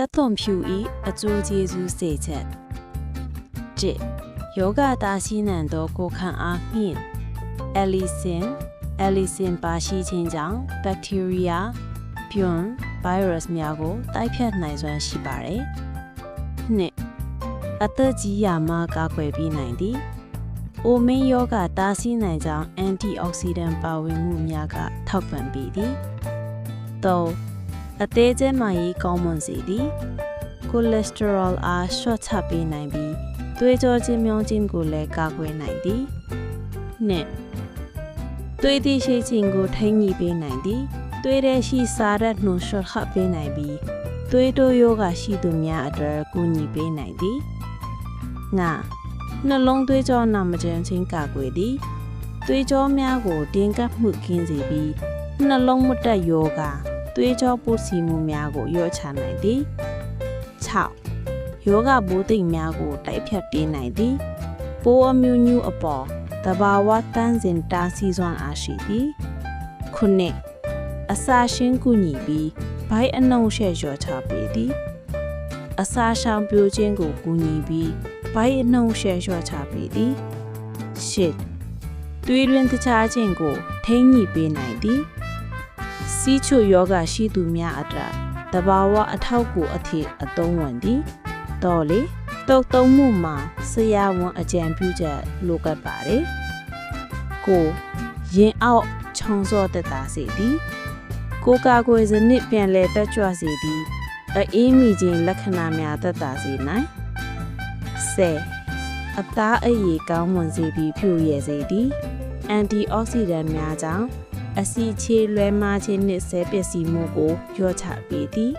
ကြက်သွန်ဖြူဤအကျိုးကျေးဇူးစေချက်၁ယောဂတာရှိနံသောကိုယ်ခံအားမြင့်အလီဆင်အလီဆင်ပါရှိခြင်းကြောင့်ဘက်တီးရီးယားပြွန်ဗိုင်းရပ်စ်များကိုတိုက်ဖြတ်နိုင်စွမ်းရှိပါတယ်၂အသက်ကြီးရာမှကာကွယ်ပြီးနိုင်သည်အိုမင်းယောဂတာရှိနိုင်ကြောင်းအန်တီအောက်ဆီဒန့်ပါဝင်မှုများကထောက်ပံ့ပေးသည်၃ အသေးကျန်းမာရေးကောင်းမွန်စေသည်ကိုလက်စတရောအားလျှော့ချပေးနိုင်ပြီးသွေးကြောချင်းမြောင်းခြင်းကိုလည်းကာကွယ်နိုင်သည်နှစ်သွေးသည့်ရှိခြင်းကိုထိန်းညှိပေးနိုင်သည်သွေးထဲရှိစားရက်နှုံလျှော့ခပ်ပေးနိုင်ပြီးသွေးတိုးယောဂရှိသူများအတွက်ကူညီပေးနိုင်သည်ငါနှလုံးသွေးကြောနာမကျန်းခြင်းကာကွယ်သည်သွေးကြောများကိုတင်းကပ်မှုကင်းစေပြီးနှလုံးမတက်ယောဂ သွေးကြောပိုးစီမှုများကိုလျော့ချနိုင်သည်6ယောဂဘိုးသိမ့်များကိုတိုက်ဖြတ်ပေးနိုင်သည်ပိုးအမျိုးမျိုးအပေါ်တဘာဝတန်းစင်တာစီစွမ်းအားရှိသည်ခုနှစ်အစာရှင်းကူညီပြီးဘိုင်းအနှုံရှဲ့လျော့ချပေးသည်အစာရှောင်ပြိုခြင်းကိုကူညီပြီးဘိုင်းအနှုံရှဲ့လျော့ချပေးသည်ရှစ်သွေးတွင်တခြားခြင်းကိုထိန်းညှိပေးနိုင်သည် စီးချိုယောဂရှိသူများအတွက်တဘာဝအထောက်အကူအထိအသုံးဝင်သည်တော်လေတုတ်သုံးမှုမှာဆရာဝန်အကြံပြုချက်လိုကပ်ပါတယ်ကိုရင်အောက်ခြုံစော့တက်တာစေသည်ကိုကာကွယ်စနစ်ပြန်လဲတက်ကြွစေသည်အေးမိခြင်းလက္ခဏာများတက်တာစေနိုင်ဆယ်အသားအရည်ကောင်းမွန်စေပြီးဖြူရည်စေသည်အန်တီအောက်ဆီဒန့်များကြောင့် အဆီချေလွဲမားခြင်းနှင့်ဆဲပျက်စီးမှုကိုလျော့ချပေးသည်